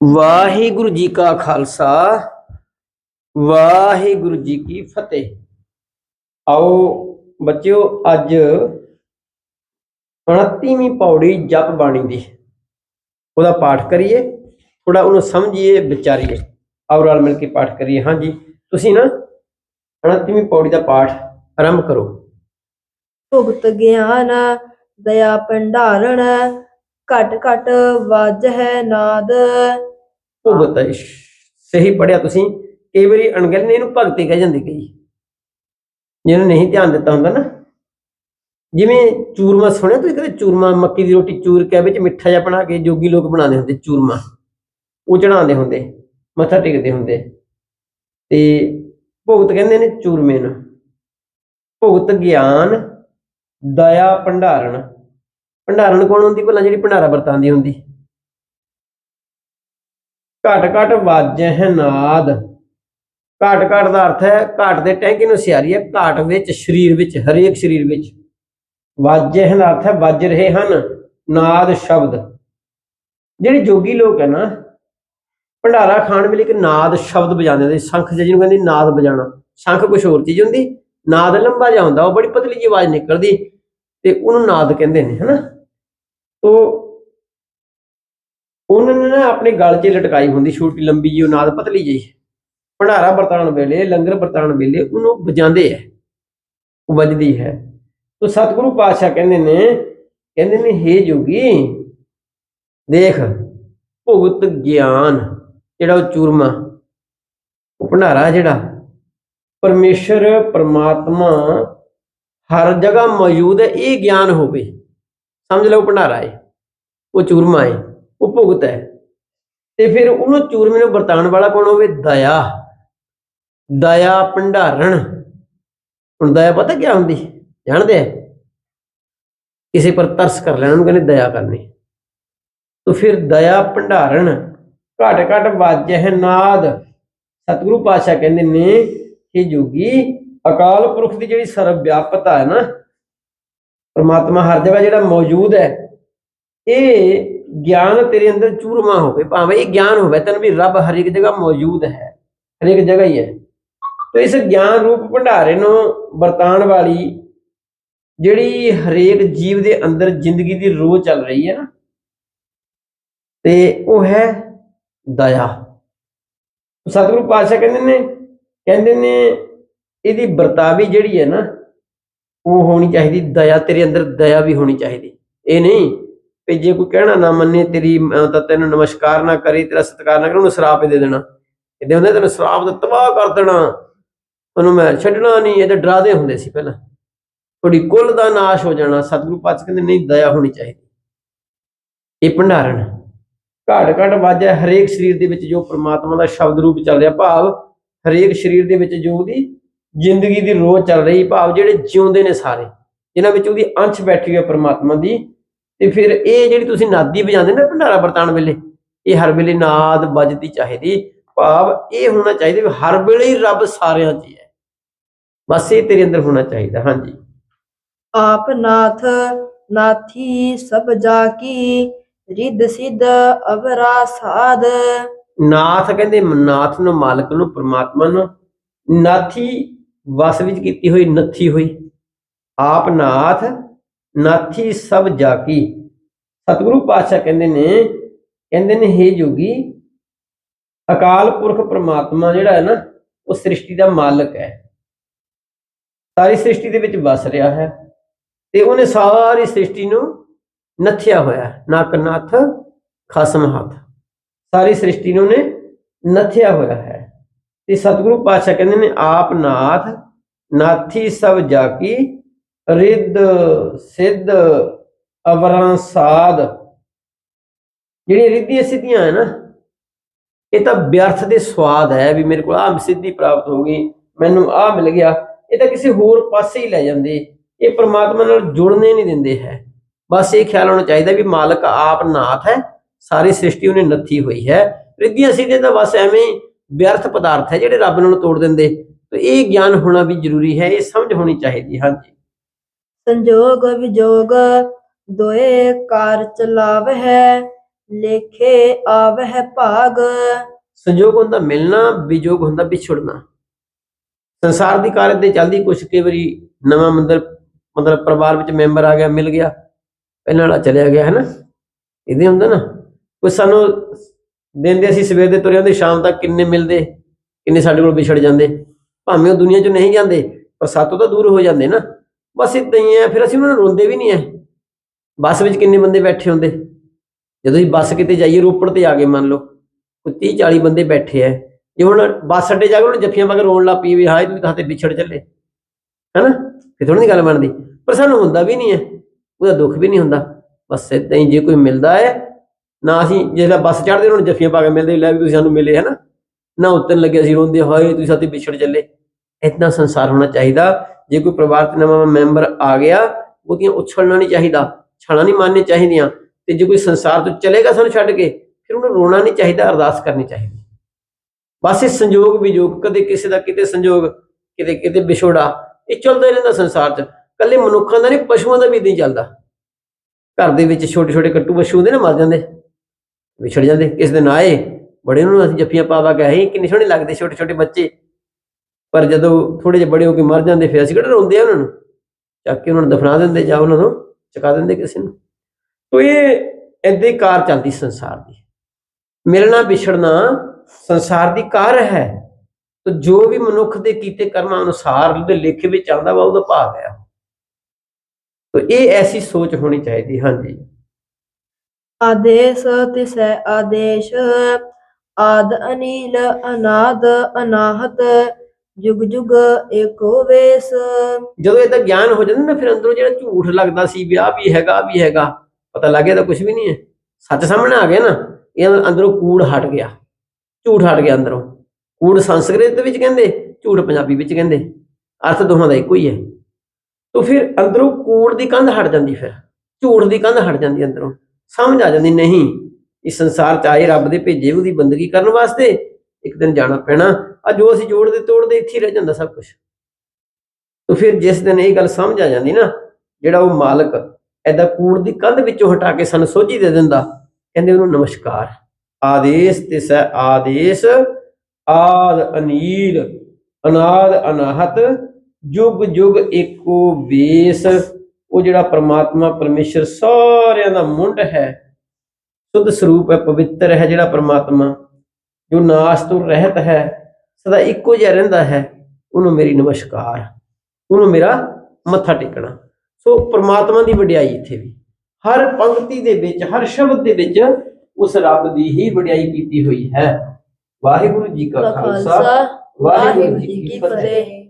ਵਾਹਿਗੁਰੂ ਜੀ ਕਾ ਖਾਲਸਾ, ਵਾਹਿਗੁਰੂ ਜੀ ਕੀ ਫਤਿਹ। ਆਓ ਬੱਚਿਓ, ਅੱਜ 29ਵੀਂ ਪੌੜੀ ਜਪ ਬਾਣੀ ਦੀ ਉਹਦਾ ਪਾਠ ਕਰੀਏ ਥੋੜਾ ਉਹਨੂੰ ਸਮਝੀਏ, ਵਿਚਾਰੀਏ। ਆਓ ਰਲ ਮਿਲ ਕੇ ਪਾਠ ਕਰੀਏ। ਹਾਂਜੀ, ਤੁਸੀਂ ਨਾ 29ਵੀਂ ਪੌੜੀ ਦਾ ਪਾਠ ਆਰੰਭ ਕਰੋ। ਭੁਗਤ ਗਿਆਨ, ਦਇਆ ਭੰਡਾਰਣ ਘਟ ਘਟ ਵਾਜ ਹੈ ਨਾਦ। ਭੁਗਤ ਸਹੀ ਪੜਿਆ ਤੁਸੀਂ। ਕਈ ਵਾਰੀ ਅਣਗਹਿਲੀ ਨੇ ਇਹਨੂੰ ਭਗਤੀ ਕਹਿ ਜਾਂਦੇ ਕਈ। ਜਿਹਨੂੰ ਨਹੀਂ ਧਿਆਨ ਦਿੱਤਾ ਹੁੰਦਾ ਨਾ। ਜਿਵੇਂ ਚੂਰਮਾ ਸੁਣਿਆ ਤੁਸੀਂ ਕਦੇ? ਚੂਰਮਾ ਮੱਕੀ ਦੀ ਰੋਟੀ ਚੂਰ ਕੇ ਵਿੱਚ ਮਿੱਠਾ ਜਿਹਾ ਬਣਾ ਕੇ ਜੋਗੀ ਲੋਕ ਬਣਾਉਂਦੇ ਹੁੰਦੇ, ਚੂਰਮਾ। ਉਹ ਚੜਾਉਂਦੇ ਹੁੰਦੇ, ਮੱਥਾ ਟੇਕਦੇ ਹੁੰਦੇ। ਤੇ ਭੁਗਤ ਕਹਿੰਦੇ ਨੇ ਚੂਰਮੇ ਨੂੰ, ਭੁਗਤ ਗਿਆਨ, ਦਇਆ ਭੰਡਾਰਨ। ਭੰਡਾਰਨ ਕੌਣ ਹੁੰਦੀ? ਭਲਾ ਜਿਹੜੀ ਭੰਡਾਰਾ ਵਰਤਾਂਦੀ ਹੁੰਦੀ। ਘਟ ਘਟ ਵਾਜਹਿ ਨਾਦ ਘਟ ਘਟ ਦਾ ਅਰਥ ਹੈ, ਘਟ ਦੇ ਟੈਂਕੀ ਨੂੰ ਸਿਆਰੀ ਹੈ ਘਟ ਵਿੱਚ, ਸਰੀਰ ਵਿੱਚ, ਹਰੇਕ ਸਰੀਰ ਵਿੱਚ। ਵਾਜਹਿ ਦਾ ਅਰਥ ਹੈ, ਵੱਜ ਰਹੇ ਹਨ, ਨਾਦ ਸ਼ਬਦ। ਜਿਹੜੇ ਜੋਗੀ ਲੋਕ ਹੈ ਨਾ, ਭੰਡਾਰਾ ਖਾਣ ਵੇਲੇ ਇੱਕ ਨਾਦ ਸ਼ਬਦ ਵਜਾਉਂਦੇ ਨੇ, ਸ਼ੰਖ ਜਿਹਨੂੰ ਕਹਿੰਦੇ ਨਾਦ ਵਜਾਣਾ ਸ਼ੰਖ ਕੁਝ ਹੋਰ ਚੀਜ਼ ਹੁੰਦੀ, ਨਾਦ ਲੰਬਾ ਜਿਹਾ ਹੁੰਦਾ, ਉਹ ਬੜੀ ਪਤਲੀ ਜਿਹੀ ਆਵਾਜ਼ ਨਿਕਲਦੀ, ਤੇ ਉਹਨੂੰ ਨਾਦ ਕਹਿੰਦੇ ਨੇ, ਹਨਾ? ਤੋ ਉਹਨਾਂ ਨੇ ਨਾ ਆਪਣੇ ਗਲ 'ਚ ਲਟਕਾਈ ਹੁੰਦੀ ਛੋਟੀ ਲੰਬੀ ਜਿਹੀ, ਉਹ ਨਾਦ ਪਤਲੀ ਜਿਹੀ। ਭੰਡਾਰਾ ਵਰਤਾਉਣ ਵੇਲੇ, ਲੰਗਰ ਵਰਤਾਉਣ ਵੇਲੇ ਉਹਨੂੰ ਵਜਾਉਂਦੇ ਆ। ਉਹ ਵੱਜਦੀ ਹੈ। ਤੋ ਸਤਿਗੁਰੂ ਪਾਤਸ਼ਾਹ ਕਹਿੰਦੇ ਨੇ ਕਹਿੰਦੇ ਨੇ, ਹੇ ਜੋਗੀ, ਦੇਖ, ਭੁਗਤ ਗਿਆਨ, ਜਿਹੜਾ ਉਹ ਚੂਰਮਾ, ਉਹ ਭੰਡਾਰਾ ਜਿਹੜਾ? ਪਰਮੇਸ਼ਰ, ਪਰਮਾਤਮਾ, ਹਰ ਜਗ੍ਹਾ ਮੌਜੂਦ ਹੈ, ਇਹ ਗਿਆਨ ਹੋਵੇ। ਸਮਝ ਲਓ ਭੰਡਾਰਾ ਹੈ ਉਹ ਚੂਰਮਾ ਹੈ ਉਹ ਭੁਗਤ ਹੈ। ਤੇ ਫਿਰ ਉਹਨੂੰ ਚੂਰਮੇ ਨੂੰ ਵਰਤਾਉਣ ਵਾਲਾ ਕੌਣ ਹੋਵੇ? ਦਇਆ। ਦਇਆ ਭੰਡਾਰਨ ਹੁਣ ਦਇਆ ਪਤਾ ਕੀ ਹੁੰਦੀ? ਜਾਣਦੇ ਆ? ਕਿਸੇ ਪਰ ਤਰਸ ਕਰ ਲੈਣਾ, ਉਹਨੂੰ ਕਹਿੰਦੇ ਦਇਆ ਕਰਨੀ। ਤੋ ਫਿਰ ਦਇਆ ਭੰਡਾਰਨ ਘਟ ਘਟ ਵਾਜਹਿ ਨਾਦ। ਸਤਿਗੁਰੂ ਪਾਤਸ਼ਾਹ ਕਹਿੰਦੇ ਨੇ ਕਿ ਜੋਗੀ ਅਕਾਲ ਪੁਰਖ ਦੀ ਜਿਹੜੀ ਸਰਵ ਵਿਆਪਤਾ ਹੈ ਨਾ ਪਰਮਾਤਮਾ ਹਰ ਜਗ੍ਹਾ ਜਿਹੜਾ ਮੌਜੂਦ ਹੈ, ਇਹ ਗਿਆਨ ਤੇਰੇ ਅੰਦਰ ਚੂਰਮਾ ਹੋਵੇ, ਭਾਵੇਂ ਇਹ ਗਿਆਨ ਹੋਵੇ, ਤੈਨੂੰ ਵੀ ਰੱਬ ਹਰ ਇੱਕ ਜਗ੍ਹਾ ਮੌਜੂਦ ਹੈ, ਹਰੇਕ ਜਗ੍ਹਾ ਹੀ ਹੈ। ਤੇ ਇਸ ਗਿਆਨ ਰੂਪ ਭੰਡਾਰੇ ਨੂੰ ਵਰਤਾਨ ਵਾਲੀ ਜਿਹੜੀ ਹਰੇਕ ਜੀਵ ਦੇ ਅੰਦਰ ਜ਼ਿੰਦਗੀ ਦੀ ਰੋਹ ਚੱਲ ਰਹੀ ਹੈ ਨਾ, ਤੇ ਉਹ ਹੈ ਦਇਆ। ਸਤਿਗੁਰੂ ਪਾਤਸ਼ਾਹ ਕਹਿੰਦੇ ਨੇ ਕਹਿੰਦੇ ਨੇ, ਇਹਦੀ ਵਰਤਾਵੀ ਜਿਹੜੀ ਹੈ ਨਾ ਉਹ ਹੋਣੀ ਚਾਹੀਦੀ, ਦਇਆ ਤੇਰੇ ਅੰਦਰ ਦਇਆ ਵੀ ਹੋਣੀ ਚਾਹੀਦੀ। ਇਹ ਨਹੀਂ ਕਿ ਜੇ ਕੋਈ ਕਹਿਣਾ ਨਾ ਮੰਨੇ, ਤੇਰੀ ਤਾਂ ਤੈਨੂੰ ਨਮਸਕਾਰ ਨਾ ਕਰੇ, ਤੇਰਾ ਸਤਿਕਾਰ ਨਾ ਕਰੇ, ਉਹਨੂੰ ਸ਼ਰਾਪ ਦੇ ਦੇਣਾ। ਇਹਦੇ ਹੁੰਦੇ ਤੈਨੂੰ ਸ਼ਰਾਪ ਦਾ ਤਬਾਹ ਕਰ ਦੇਣਾ। ਉਹਨੂੰ ਮੈਂ ਛੱਡਣਾ ਨਹੀਂ ਇਹਦੇ ਡਰਾਦੇ ਹੁੰਦੇ ਸੀ ਪਹਿਲਾਂ। ਤੁਹਾਡੀ ਕੁੱਲ ਦਾ ਨਾਸ਼ ਹੋ ਜਾਣਾ। ਸਤਿਗੁਰੂ ਪਾਤਸ਼ਾਹ ਕਹਿੰਦੇ, ਨਹੀਂ, ਦਇਆ ਹੋਣੀ ਚਾਹੀਦੀ। ਇਹ ਭੰਡਾਰਨ ਘਾਟ ਘਾਟ ਵਾਜਾ ਹਰੇਕ ਸਰੀਰ ਦੇ ਵਿੱਚ ਜੋ ਪ੍ਰਮਾਤਮਾ ਦਾ ਸ਼ਬਦ ਰੂਪ ਚੱਲ ਰਿਹਾ, ਭਾਵ ਹਰੇਕ ਸਰੀਰ ਦੇ ਵਿੱਚ ਜੋ ਉਹਦੀ ਜ਼ਿੰਦਗੀ ਦੀ ਰੋਹ ਚੱਲ ਰਹੀ ਭਾਵ ਜਿਹੜੇ ਜਿਉਂਦੇ ਨੇ ਸਾਰੇ ਜਿਨ੍ਹਾਂ ਵਿੱਚ ਉਹਦੀ ਅੰਸ਼ ਬੈਠੀ ਹੈ ਪ੍ਰਮਾਤਮਾ ਦੀ ਤੇ ਫਿਰ ਇਹ ਜਿਹੜੀ ਤੁਸੀਂ ਨਾਦੀ ਵਜਾਉਂਦੇ ਨੇ ਭੰਡਾਰਾ ਵਰਤਾਉਣ ਵੇਲੇ ਇਹ ਹਰ ਵੇਲੇ ਨਾਦ ਵੱਜਦੀ ਚਾਹੀਦੀ ਭਾਵ ਇਹ ਹੋਣਾ ਚਾਹੀਦਾ ਵੀ ਹਰ ਵੇਲੇ ਹੀ ਰੱਬ ਸਾਰਿਆਂ 'ਚ ਹੀ ਹੈ। ਬਸ ਇਹ ਤੇਰੇ ਅੰਦਰ ਹੋਣਾ ਚਾਹੀਦਾ ਹਾਂਜੀ। ਆਪ ਨਾਥ ਨਾਥੀ ਸਭ ਜਾ ਕੀ ਰਿੱਧ ਸਿੱਧ ਅਵਰਾ ਸਾਧ। ਨਾਥ ਕਹਿੰਦੇ ਨਾਥ ਨੂੰ ਮਾਲਕ ਨੂੰ ਪ੍ਰਮਾਤਮਾ ਨੂੰ। ਨਾਥੀ ਵਸ ਵਿੱਚ ਕੀਤੀ ਹੋਈ ਨੱਥੀ ਹੋਈ। ਆਪ ਨਾਥ, ਨਾਥੀ ਸਭ ਜਾਕੀ। ਸਤਿਗੁਰੂ ਪਾਤਸ਼ਾਹ ਕਹਿੰਦੇ ਨੇ ਕਹਿੰਦੇ ਨੇ, ਹੇ ਜੋਗੀ, ਅਕਾਲ ਪੁਰਖ ਪ੍ਰਮਾਤਮਾ ਜਿਹੜਾ ਹੈ ਨਾ, ਉਹ ਸ੍ਰਿਸ਼ਟੀ ਦਾ ਮਾਲਕ ਹੈ। ਸਾਰੀ ਸ੍ਰਿਸ਼ਟੀ ਦੇ ਵਿੱਚ ਵਸ ਰਿਹਾ ਹੈ ਤੇ ਉਹਨੇ ਸਾਰੀ ਸ੍ਰਿਸ਼ਟੀ ਨੂੰ ਨੱਥਿਆ ਹੋਇਆ ਹੈ। ਨੱਕ ਖਸਮ ਹੱਥ ਸਾਰੀ ਸ੍ਰਿਸ਼ਟੀ ਨੂੰ ਨੇ ਨੱਥਿਆ ਹੋਇਆ ਹੈ। ਤੇ ਸਤਿਗੁਰੂ ਪਾਤਸ਼ਾਹ ਕਹਿੰਦੇ ਨੇ, ਆਪ ਨਾਥ, ਨਾਥੀ ਸਭ ਜਾਕੀ, ਰਿੱਧ, ਸਿੱਧ, ਅਵਰਾਂ ਸਾਧ। ਜਿਹੜੀਆਂ ਰਿੱਧੀਆਂ ਸਿੱਧੀਆਂ ਹੈ ਨਾ, ਇਹ ਤਾਂ ਵਿਅਰਥ ਦੇ ਸਵਾਦ ਹੈ ਵੀ ਮੇਰੇ ਕੋਲ ਆਹ ਸਿੱਧੀ ਪ੍ਰਾਪਤ ਹੋ ਗਈ, ਮੈਨੂੰ ਆਹ ਮਿਲ ਗਿਆ। ਇਹ ਤਾਂ ਕਿਸੇ ਹੋਰ ਪਾਸੇ ਹੀ ਲੈ ਜਾਂਦੇ। ਇਹ ਪ੍ਰਮਾਤਮਾ ਨਾਲ ਜੁੜਨੇ ਨਹੀਂ ਦਿੰਦੇ ਹੈ। ਬਸ ਇਹ ਖਿਆਲ ਹੋਣਾ ਚਾਹੀਦਾ ਵੀ ਮਾਲਕ ਆਪ ਨਾਥ ਹੈ, ਸਾਰੀ ਸ੍ਰਿਸ਼ਟੀ ਉਹਨੇ ਨੱਥੀ ਹੋਈ ਹੈ। ਰਿੱਧੀਆਂ ਸਿੱਧੀਆਂ ਤਾਂ ਬਸ ਐਵੇਂ ਵਿਅਰਥ ਪਦਾਰਥ ਹੈ ਜਿਹੜੇ ਰੱਬ ਨਾਲ ਤੋੜ ਦਿੰਦੇ। ਤੇ ਇਹ ਗਿਆਨ ਹੋਣਾ ਵੀ ਜ਼ਰੂਰੀ ਹੈ ਇਹ ਸਮਝ ਹੋਣੀ ਚਾਹੀਦੀ ਹੈ। ਹਾਂਜੀ। ਸੰਜੋਗ ਵਿਜੋਗ ਦੋਏ ਕਾਰ ਚਲਾਵ ਹੈ ਲੇਖੇ ਆਵਹਿ ਭਾਗ। ਸੰਜੋਗ ਹੁੰਦਾ ਮਿਲਣਾ ਵਿਜੋਗ ਹੁੰਦਾ ਵਿਛੜਨਾ ਸੰਸਾਰ ਦੀ ਕਾਰਜ ਤੇ ਚੱਲਦੀ ਕੁਛ ਕਈ ਵਾਰੀ ਨਵਾਂ ਮੰਦਰ ਮਤਲਬ ਪਰਿਵਾਰ ਵਿੱਚ ਮੈਂਬਰ ਆ ਗਿਆ ਮਿਲ ਗਿਆ ਪਹਿਲਾਂ ਵਾਲਾ ਚਲਿਆ ਗਿਆ ਹੈ ਨਾ? ਇਹਦੇ ਹੁੰਦਾ ਨਾ ਕੋਈ ਸਾਨੂੰ ਦਿਨ ਦੇ ਅਸੀਂ ਸਵੇਰ ਦੇ ਤੁਰੇ ਹੁੰਦੇ ਸ਼ਾਮ ਤੱਕ ਕਿੰਨੇ ਮਿਲਦੇ, ਕਿੰਨੇ ਸਾਡੇ ਕੋਲ ਵਿਛੜ ਜਾਂਦੇ। ਭਾਵੇਂ ਉਹ ਦੁਨੀਆ 'ਚ ਨਹੀਂ ਜਾਂਦੇ, ਪਰ ਸਾਤੋਂ ਤਾਂ ਦੂਰ ਹੋ ਜਾਂਦੇ ਨਾ। ਬਸ ਇਦਾਂ ਹੀ ਹੈ, ਫਿਰ ਅਸੀਂ ਉਹਨਾਂ ਨੂੰ ਰੋਂਦੇ ਵੀ ਨਹੀਂ ਹੈ। ਬੱਸ ਵਿੱਚ ਕਿੰਨੇ ਬੰਦੇ ਬੈਠੇ ਹੁੰਦੇ। ਜਦੋਂ ਅਸੀਂ ਬੱਸ ਕਿਤੇ ਜਾਈਏ, ਰੋਪੜ ਤੇ ਆ ਗਏ ਮੰਨ ਲਓ, ਕੋਈ 30 40 ਬੰਦੇ ਬੈਠੇ ਐ ਜੇ ਹੁਣ ਬੱਸ ਅੱਡੇ ਜਾ ਕੇ ਉਹਨਾਂ ਜੱਫੀਆਂ ਪਾ ਕੇ ਰੋਣ ਲੱਗ ਪਈ ਵੀ ਹਾਏ, ਤੂੰ ਤਾਂ ਤੇ ਵਿਛੜ ਚੱਲੇ। ਹੈਨਾ? ਫਿਰ ਥੋੜੀ ਗੱਲ ਬਣਦੀ। ਪਰ ਸਾਨੂੰ ਹੁੰਦਾ ਵੀ ਨਹੀਂ ਹੈ। ਉਹਦਾ ਦੁੱਖ ਵੀ ਨਹੀਂ ਹੁੰਦਾ। ਬਸ ਏਦਾਂ ਹੀ ਜੇ ਕੋਈ ਮਿਲਦਾ ਹੈ ਨਾ ਅਸੀਂ ਜਿਹੜਾ ਬੱਸ ਚੜ੍ਹਦੇ ਉਹਨਾਂ ਨੂੰ ਜੱਫੀਆਂ ਪਾ ਕੇ ਮਿਲਦੇ ਲੈ ਵੀ ਤੁਸੀਂ ਸਾਨੂੰ ਮਿਲੇ ਹੈਨਾ? ਨਾ ਉਤਰਨ ਲੱਗੇ ਅਸੀਂ ਰੋਂਦੇ ਹਾਏ ਤੁਸੀਂ ਸਾਥੇ ਵਿਛੜ ਚੱਲੇ। ਇਤਨਾ ਸੰਸਾਰ ਹੋਣਾ ਚਾਹੀਦਾ। ਜੇ ਕੋਈ ਪਰਿਵਾਰ ਤੇ ਨਵਾਂ ਮੈਂਬਰ ਆ ਗਿਆ ਉਹਦੀਆਂ ਉਛਲਣਾ ਨਹੀਂ ਚਾਹੀਦਾ ਛਾਲਾਂ ਨਹੀਂ ਮਾਰਨੀ ਚਾਹੀਦੀਆਂ। ਤੇ ਜੇ ਕੋਈ ਸੰਸਾਰ ਤੋਂ ਚਲੇਗਾ ਸਾਨੂੰ ਛੱਡ ਕੇ ਫਿਰ ਉਹਨੂੰ ਰੋਣਾ ਨਹੀਂ ਚਾਹੀਦਾ ਅਰਦਾਸ ਕਰਨੀ ਚਾਹੀਦੀ। ਬਸ ਇਹ ਸੰਜੋਗ ਵਿਜੋਗ ਕਦੇ ਕਿਸੇ ਦਾ ਕਿਤੇ ਸੰਜੋਗ ਕਿਤੇ ਕਿਤੇ ਵਿਛੋੜਾ ਇਹ ਚੱਲਦਾ ਰਹਿੰਦਾ ਸੰਸਾਰ 'ਚ। ਕੱਲੇ ਮਨੁੱਖਾਂ ਦਾ ਨਹੀਂ ਪਸ਼ੂਆਂ ਦਾ ਵੀ ਇਦਾਂ ਹੀ ਚੱਲਦਾ। ਘਰ ਦੇ ਵਿੱਚ ਛੋਟੇ ਛੋਟੇ ਕੱਟੂ ਪਸ਼ੂ ਹੁੰਦੇ ਨਾ ਮਰ ਜਾਂਦੇ। ਵਿਛੜ ਜਾਂਦੇ, ਕਿਸੇ ਦਿਨ ਆਏ, ਬੜੇ ਨੂੰ ਅਸੀਂ ਜੱਫੀਆਂ ਪਾ ਪਾ ਕੇ ਕਿੰਨੇ ਸੋਹਣੇ ਲੱਗਦੇ ਛੋਟੇ ਛੋਟੇ ਬੱਚੇ। ਪਰ ਜਦੋਂ ਥੋੜੇ ਜਿਹੇ ਬੜੇ ਹੋ ਕੇ ਮਰ ਜਾਂਦੇ, ਫਿਰ ਅਸੀਂ ਕਿਹੜਾ ਰੋਂਦੇ ਆ ਉਹਨਾਂ ਨੂੰ? ਚੱਕ ਕੇ ਉਹਨਾਂ ਨੂੰ ਦਫਨਾ ਦਿੰਦੇ ਜਾਂ ਉਹਨਾਂ ਨੂੰ ਚੁਕਾ ਦਿੰਦੇ ਕਿਸੇ ਨੂੰ। ਤੋ ਇਹ ਏਦਾਂ ਹੀ ਕਾਰ ਚੱਲਦੀ ਸੰਸਾਰ ਦੀ। ਮਿਲਣਾ, ਵਿਛੜਨਾ ਸੰਸਾਰ ਦੀ ਕਾਰ ਹੈ। ਤੋ ਜੋ ਵੀ ਮਨੁੱਖ ਦੇ ਕੀਤੇ ਕਰਮਾਂ ਅਨੁਸਾਰ ਉਹਦੇ ਲੇਖੇ ਵਿੱਚ ਆਉਂਦਾ ਵਾ, ਉਹਦਾ ਭਾਗ ਹੈ ਤੋ ਇਹ ਐਸੀ ਸੋਚ ਹੋਣੀ ਚਾਹੀਦੀ, ਹਾਂਜੀ। ਆਦੇਸ਼ ਤਿਸੈ ਆਦੇਸ਼, ਆਦ ਅਨੀਲ, ਅਨਾਦ, ਅਨਾਹਤ, ਜੁਗ ਜੁਗ ਏਕੋ ਵੇਸ। ਜਦੋਂ ਇਹਦਾ ਗਿਆਨ ਹੋ ਜਾਂਦਾ ਨਾ, ਫਿਰ ਅੰਦਰੋਂ ਜਿਹੜਾ ਝੂਠ ਲੱਗਦਾ ਸੀ, ਵੀ ਆਹ ਵੀ ਹੈਗਾ ਵੀ ਹੈਗਾ, ਪਤਾ ਲੱਗ ਤਾਂ ਕੁਝ ਵੀ ਨਹੀਂ ਹੈ। ਸੱਚ ਸਾਹਮਣੇ ਆ ਗਿਆ ਨਾ, ਇਹ ਅੰਦਰੋਂ ਕੂੜ ਹਟ ਗਿਆ। ਝੂਠ ਹਟ ਗਿਆ ਅੰਦਰੋਂ। ਕੂੜ ਸੰਸਕ੍ਰਿਤ ਵਿੱਚ ਕਹਿੰਦੇ, ਝੂਠ ਪੰਜਾਬੀ ਵਿੱਚ ਕਹਿੰਦੇ। ਅਰਥ ਦੋਹਾਂ ਦਾ ਇੱਕੋ ਹੀ ਹੈ। ਤਾਂ ਫਿਰ ਅੰਦਰੋਂ ਕੂੜ ਦੀ ਕੰਧ ਹਟ ਜਾਂਦੀ ਫਿਰ। ਝੂਠ ਦੀ ਕੰਧ ਹਟ ਜਾਂਦੀ ਅੰਦਰੋਂ। ਸਮਝ ਆ ਜਾਂਦੀ, ਨਹੀਂ, ਇਸ ਸੰਸਾਰ ਚ ਆਏ ਰੱਬ ਦੇ ਭੇਜੇ ਉਹਦੀ ਬੰਦਗੀ ਕਰਨ ਵਾਸਤੇ ਇੱਕ ਦਿਨ ਜਾਣਾ ਪੈਣਾ। ਆ ਜੋ ਅਸੀਂ ਜੋੜਦੇ ਤੋੜਦੇ, ਇੱਥੇ ਰਹਿ ਜਾਂਦਾ ਸਭ ਕੁਝ ਤਾਂ ਫਿਰ ਜਿਸ ਦਿਨ ਇਹ ਗੱਲ ਸਮਝ ਆ ਜਾਂਦੀ ਨਾ, ਜਿਹੜਾ ਉਹ ਮਾਲਕ ਐਦਾ ਕੂੜ ਦੀ ਕੰਧ ਵਿੱਚੋਂ ਹਟਾ ਕੇ ਸਾਨੂੰ ਸੋਝੀ ਦੇ ਦਿੰਦਾ, ਕਹਿੰਦੇ ਉਹਨੂੰ ਨਮਸਕਾਰ। ਆਦੇਸ਼ ਤੇ ਸਹਿ ਆਦੇਸ਼, ਆਦ ਅਨੀਲ, ਅਨਾਦ ਅਨਾਹਤ, ਜੁਗ ਜੁਗ ਏਕੋ ਬੇਸ ਉਹ ਜਿਹੜਾ ਪ੍ਰਮਾਤਮਾ ਪਰਮੇਸ਼ਰ ਸਾਰਿਆਂ ਦਾ ਮੁੰਡ ਹੈ ਸੁਧ ਸਰੂਪ ਹੈ ਪਵਿੱਤਰ ਹੈ ਜਿਹੜਾ ਪ੍ਰਮਾਤਮਾ ਜੋ ਨਾਸ਼ ਤੋਂ ਰਹਿਤ ਹੈ ਸਦਾ ਇੱਕੋ ਜਿਹਾ ਰਹਿੰਦਾ ਹੈ ਉਹਨੂੰ ਮੇਰੀ ਨਮਸਕਾਰ ਉਹਨੂੰ ਮੇਰਾ ਮੱਥਾ ਟੇਕਣਾ। ਸੋ ਪ੍ਰਮਾਤਮਾ ਦੀ ਵਡਿਆਈ ਇੱਥੇ ਵੀ। ਹਰ ਪੰਕਤੀ ਦੇ ਵਿੱਚ ਹਰ ਸ਼ਬਦ ਦੇ ਵਿੱਚ ਉਸ ਰੱਬ ਦੀ ਹੀ ਵਡਿਆਈ ਕੀਤੀ ਹੋਈ ਹੈ। ਵਾਹਿਗੁਰੂ ਜੀ ਕਾ ਖਾਲਸਾ ਵਾਹਿਗੁਰੂ ਜੀ ਕੀ ਫਤਿਹ।